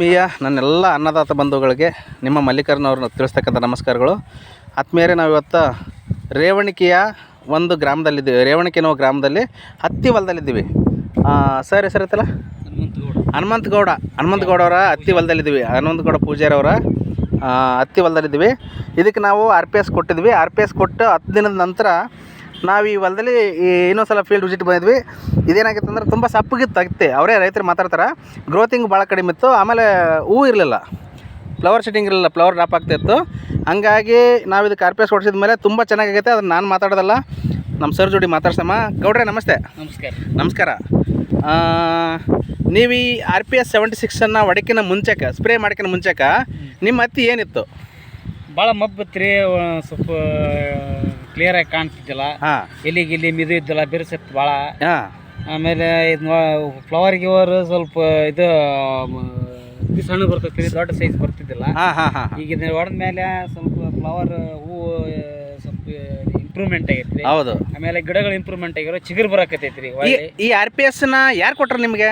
ಆತ್ಮೀಯ ನನ್ನೆಲ್ಲ ಅನ್ನದಾತ ಬಂಧುಗಳಿಗೆ ನಿಮ್ಮ ಮಲ್ಲಿಕರ್ನವ್ರನ್ನ ತಿಳಿಸ್ತಕ್ಕಂಥ ನಮಸ್ಕಾರಗಳು. ಆತ್ಮೀಯರೇ ನಾವು ಇವತ್ತು ರೇವಣಿಕೆಯ ಒಂದು ಗ್ರಾಮದಲ್ಲಿದ್ದೀವಿ. ರೇವಣಿಕೆ ಅನ್ನೋ ಗ್ರಾಮದಲ್ಲಿ ಹತ್ತಿ ಹೊಲದಲ್ಲಿದ್ದೀವಿ. ಸರ್ ಹೆಸರೈತಲ್ಲ ಹನುಮಂತಗೌಡ. ಹನುಮಂತಗೌಡ. ಅವರ ಹತ್ತಿ ಹೊಲದಲ್ಲಿದ್ದೀವಿ. ಹನುಮಂತಗೌಡ ಪೂಜಾರಿ ಅವರ ಆ, ಹತ್ತಿ ಹೊಲದಲ್ಲಿದ್ದೀವಿ. ಇದಕ್ಕೆ ನಾವು ಆರ್ ಪಿ ಎಸ್ ಕೊಟ್ಟಿದ್ವಿ ಆರ್ ಪಿ ಎಸ್ ಕೊಟ್ಟು ಹತ್ತು ದಿನದ ನಂತರ ನಾವು ಈ ಹೊಲದಲ್ಲಿ ಈ ಇನ್ನೊಂದು ಸಲ ಫೀಲ್ಡ್ ವಿಸಿಟ್ ಬಂದಿದ್ವಿ. ಇದೇನಾಗಿತ್ತು ಅಂದ್ರೆ ತುಂಬ ಸಪ್ಪಗಿತ್ತು ಅಗತ್ತೆ ಅವರೇ ರೈತರು ಮಾತಾಡ್ತಾರೆ ಗ್ರೋತಿಂಗ್ ಭಾಳ ಕಡಿಮೆ ಇತ್ತು ಆಮೇಲೆ ಹೂವು ಇರಲಿಲ್ಲ. ಫ್ಲವರ್ ಸೆಟ್ಟಿಂಗ್ ಇರಲಿಲ್ಲ ಫ್ಲವರ್ ಡ್ರಾಪ್ ಆಗ್ತಾಯಿತ್ತು ಹಂಗಾಗಿ ನಾವು ಇದು ಕಾರ್ಪೇಸ್ ಪಿ ಎಸ್ ಹೊಡಿಸಿದ ಮೇಲೆ ತುಂಬ ಚೆನ್ನಾಗೈತೆ ಅದನ್ನು ನಾನು ಮಾತಾಡೋದಲ್ಲ. ನಮ್ಮ ಸರ್ ಜೋಡಿ ಮಾತಾಡ್ಸಮ್ಮ. ಗೌಡ್ರೆ ನಮಸ್ತೆ. ನಮಸ್ಕಾರ. ನಮಸ್ಕಾರ. ನೀವು ಈ ಆರ್ ಪಿ ಎಸ್ ಸೆವೆಂಟಿ ಸಿಕ್ಸನ್ನು ಒಡಕಿನ ಮುಂಚೆಕ ಸ್ಪ್ರೇ ಮಾಡಕಿನ ಮುಂಚೆಕ ನಿಮ್ಮ ಹತ್ತಿ ಏನಿತ್ತು? ಭಾಳ ಮಬ್ಬತ್ರಿ ಸ್ವಲ್ಪ ಕ್ಲಿಯರಾಗಿ ಕಾಣ್ತಿದ್ದಿಲ್ಲ. ಹಾಂ. ಇಲ್ಲಿ ಗಿಲ್ಲಿ ಮಿದು ಇದ್ದಿಲ್ಲ ಬಿರ್ಸಿತ್ತು ಭಾಳ. ಹಾಂ. ಆಮೇಲೆ ಇದು ಫ್ಲವರ್ ಗಿವರ್ ಸ್ವಲ್ಪ ಇದು ಮ, ಇದು ಸಣ್ಣ ಬರ್ತೈತಿ ದೊಡ್ಡ ಸೈಜ್ ಬರ್ತಿದ್ದಿಲ್ಲ. ಹಾಂ ಹಾಂ ಹಾಂ ಈಗ ಇದನ್ನ ಹೊಡೆದ ಮೇಲೆ ಸ್ವಲ್ಪ ಫ್ಲವರ್ ಹೂವು ಸ್ವಲ್ಪ ಇಂಪ್ರೂವ್ಮೆಂಟ್ ಆಗೈತ್ರಿ. ಹೌದು. ಆಮೇಲೆ ಗಿಡಗಳು ಇಂಪ್ರೂವ್ಮೆಂಟ್ ಆಗಿರೋ ಚಿಗುರು ಬರಾಕತೈತ್ರಿ ಈ ಒಳ್ಳೆ. ಈ ಆರ್ ಪಿ ಎಸ್ನ ಯಾರು ಕೊಟ್ರು ನಿಮಗೆ?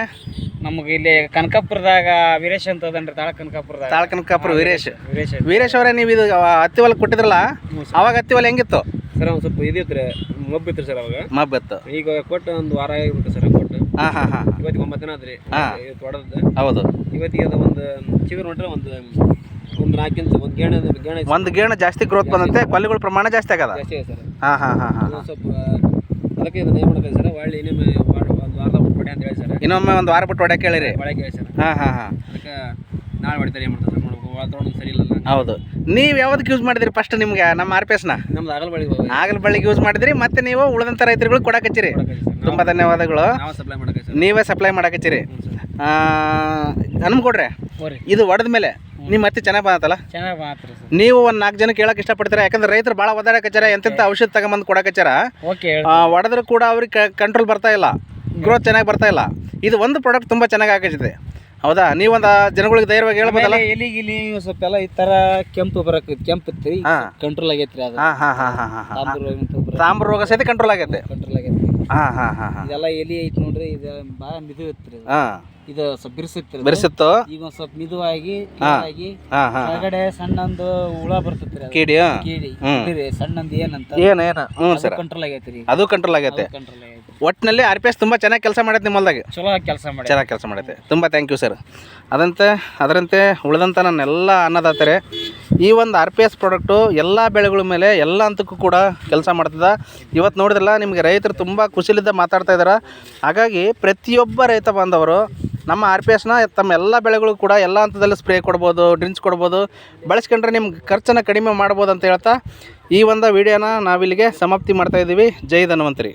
ನಮಗೆ ಇಲ್ಲಿ ಕನಕಾಪುರದಾಗ ವೀರೇಶ್ ಅಂತ ಅದನ್ರಿ ತಾಳ ಕನಕಾಪುರದಾಗ. ತಾಳ್ಕನಕಾಪುರ ವೀರೇಶ್. ವೀರೇಶ್. ವೀರೇಶ್ ಅವರೇ ನೀವು ಇದು ಹತ್ತಿ ಹೊಲ ಕೊಟ್ಟಿದ್ರಲ್ಲ? ಅವಾಗ ಹತ್ತಿ ಹೊಲ ಹೆಂಗಿತ್ತು? ಸರ್ ಒಂದು ಸ್ವಲ್ಪ ಇದಿತ್ರಿ ಇತ್ತು ಸರ್ ಅವಾಗ? ಮಬ್ಬತ್ತು ಈಗ ಕೊಟ್ಟು ಒಂದು ವಾರ ಆಗಿಬಿಟ್ಟು ಸರ್ ಕೊಟ್ಟು. ಹಾಂ ಹಾಂ ಹಾಂ. ಇವತ್ತಿಗೆ ಒಂಬತ್ತು ದಿನ ಆದ್ರಿ. ಹಾಂ. ಹೌದು. ಇವತ್ತಿಗೆ ಅದು ಒಂದು ಚಿಗುರು ನೋಡ್ರೆ ಒಂದು ಒಂದು ನಾಲ್ಕು ಇಂಚ್ ಒಂದು ಗೇಣ ಗೇಣ ಒಂದು ಗೇಣ ಜಾಸ್ತಿ ಗ್ರೋತ್ ಬಂದಂತೆ ಕೊಲ್ಲಿಗಳ ಪ್ರಮಾಣ ಜಾಸ್ತಿ ಆಗದ ಜಾಸ್ತಿ ಇದೆ ಸರ್. ಹಾಂ ಹಾಂ ಹಾಂ ಹಾಂ ಸ್ವಲ್ಪ ಅದಕ್ಕೆ ಇದನ್ನ ಏನು ಮಾಡ್ಬೇಕು ಸರ್? ಒಳ್ಳೆ ಇನ್ನೊಮ್ಮೆ ಒಂದು ವಾರ ಬಿಟ್ಟು ಅಂತ ಹೇಳಿ ಸರ್. ಇನ್ನೊಮ್ಮೆ ಒಂದು ವಾರ ಬಿಟ್ಟು ಹೊಡ್ಯಾಕೆ ಹೇಳಿರಿ. ಒಳಗೆ ಹೇಳಿ ಸರ್. ಹಾಂ ಹಾಂ ಹಾಂ. ಅದಕ್ಕೆ ನಾಳೆ ಹೊಡಿತಾರೆ ಏನು ಮಾಡ್ತಾರೆ ಸರ್? ನೋಡ್ಬೇಕು ವಾತಾವರಣ ಸರಿ ಇಲ್ಲ ಹೌದು. ನೀವು ಯಾವ್ದಕ್ಕೆ ಯೂಸ್ ಮಾಡಿದ್ರಿ ಫಸ್ಟ್ ನಿಮ್ಗೆ ನಮ್ಮ ಆರ್ ಪಿ ಎಸ್ನ ನಮ್ದು ಆಗಲಬಳ್ಳಿ ಯೂಸ್ ಮಾಡಿದ್ರಿ ಮತ್ತೆ ನೀವು ಉಳಿದಂಥ ರೈತರುಗಳು ಕೊಡಕತ್ತೀರಿ ತುಂಬ ಧನ್ಯವಾದಗಳು. ನಾವು ಸಪ್ಲೈ ಅನ್ಕೊಡ್ರೆ ಹೋರಿ ಇದು ಒಡೆದ ಮೇಲೆ ನಿಮ್ಮ ಮತ್ತೆ ಚೆನ್ನಾಗಿ ಬಂದತ್ತಲ್ಲ ನೀವು ಒಂದು ನಾಲ್ಕು ಜನ ಕೇಳಕ್ಕೆ ಇಷ್ಟಪಡ್ತೀರಾ? ಯಾಕಂದ್ರೆ ರೈತರು ಭಾಳ ಒದಾಡಕಚ್ಚಾರ ಎಂತೆಂಥ ಔಷಧ ತಗೊಂಬಂದು ಕೊಡಕಚ್ಚಾರ ಓಕೆ ಹೊಡೆದ್ರು ಕೂಡ ಅವ್ರಿಗೆ ಕಂಟ್ರೋಲ್ ಬರ್ತಾ ಇಲ್ಲ. ಗ್ರೋತ್ ಚೆನ್ನಾಗಿ ಬರ್ತಾ ಇಲ್ಲ. ಇದು ಒಂದು ಪ್ರಾಡಕ್ಟ್ ತುಂಬ ಚೆನ್ನಾಗಿ ಹಾಕಿದೆ ಹೌದಾ? ನೀವೊಂದು ಜನಗಳಿಗೆ ಧೈರ್ಯವಾಗಿ ಹೇಳ್ಬೋದಲ್ಲ? ಎಲಿ ಗಿಲಿ ಸ್ವಲ್ಪ ಎಲ್ಲ ಈ ತರ ಕೆಂಪು ಬರಕ್ ಕೆಂಪು ಇತ್ತು ಹಾ. ಕಂಟ್ರೋಲ್ ಆಗೈತ್ರಿ ಅದು. ಹಾಂ ಹಾಂ ಹಾಂ ಹಾಂ ಹಾಂ ತಾಮ್ರ ರೋಗ ಅಂತ ತಾಮ್ರ ರೋಗ ಸಹಿತ ಕಂಟ್ರೋಲ್ ಆಗೈತೆ. ಕಂಟ್ರೋಲ್ ಆಗೈತ್ರಿ. ಹಾಂ ಹಾಂ ಹಾಂ ಹಾಂ. ಇದೆಲ್ಲ ಎಲಿ ಐತಿ ನೋಡ್ರಿ ಇದು ಭಾಳ ಮಿದು ಇತ್ರಿ ಇದು. ಹಾಂ. ಇದು ಸ್ವಲ್ಪ ಬಿರ್ಸಿತ್ರಿ ಇದು. ಬೆರೆಸಿತ್ತು? ಈಗ ಒಂದ್ ಸ್ವಲ್ಪ ಮಿದುವಾಗಿ. ಆಗಿ ಹಾಂ. ಹಾಂ ಕೆಳಗಡೆ ಸಣ್ಣಂದು ಹುಳ ಬರ್ತೈತ್ರಿ ಅದು. ಕೀಡಿ ಕೀಡಿ. ಹ್ಮ್. ಇದ್ರಿ ಸಣ್ಣಂದು ಏನಂತ. ಏನು ಏನು? ಹ್ಞೂ ಸರ್. ಕಂಟ್ರೋಲ್ ಆಗೈತ್ರಿ. ಅದು ಕಂಟ್ರೋಲ್ ಆಗೈತೆ. ಕಂಟ್ರೋಲ್ ಆಗೈತಿ ಒಟ್ಟಿನಲ್ಲಿ ಆರ್ ಪಿ ಎಸ್ ತುಂಬ ಚೆನ್ನಾಗಿ ಕೆಲಸ ಮಾಡೈತೆ ನಿಮ್ಮ ಹೊಲ್ದಾಗ. ಚಲೋ ಕೆಲಸ ಮಾಡಿ ಚೆನ್ನಾಗಿ ಕೆಲಸ ಮಾಡೈತೆ. ತುಂಬ ಥ್ಯಾಂಕ್ ಯು ಸರ್ ಅದಂತೆ ಅದರಂತೆ ಉಳಿದಂಥ ನನ್ನೆಲ್ಲ ಅನ್ನದಾತರೆ ಈ ಒಂದು ಆರ್ ಪಿ ಎಸ್ ಪ್ರಾಡಕ್ಟು ಎಲ್ಲ ಬೆಳೆಗಳ ಮೇಲೆ ಎಲ್ಲ ಹಂತಕ್ಕೂ ಕೂಡ ಕೆಲಸ ಮಾಡ್ತದೆ. ಇವತ್ತು ನೋಡಿದ್ರಲ್ಲ ನಿಮಗೆ ರೈತರು ತುಂಬ ಖುಷಿಲಿದ್ದ ಮಾತಾಡ್ತಾ ಇದ್ದಾರೆ ಹಾಗಾಗಿ ಪ್ರತಿಯೊಬ್ಬ ರೈತ ಬಾಂಧವರು ನಮ್ಮ ಆರ್ ಪಿ ಎಸ್ನ ತಮ್ಮ ಎಲ್ಲ ಬೆಳೆಗಳು ಕೂಡ ಎಲ್ಲ ಹಂತದಲ್ಲಿ ಸ್ಪ್ರೇ ಕೊಡ್ಬೋದು ಡ್ರಿಂಕ್ಸ್ ಕೊಡ್ಬೋದು ಬಳಸ್ಕೊಂಡ್ರೆ ನಿಮ್ಗೆ ಖರ್ಚನ್ನು ಕಡಿಮೆ ಮಾಡ್ಬೋದು ಅಂತ ಹೇಳ್ತಾ ಈ ಒಂದು ವಿಡಿಯೋನ ನಾವಿಲ್ಲಿಗೆ ಸಮಾಪ್ತಿ ಮಾಡ್ತಾ ಇದ್ದೀವಿ. ಜೈ ಧನ್ವಂತರಿ.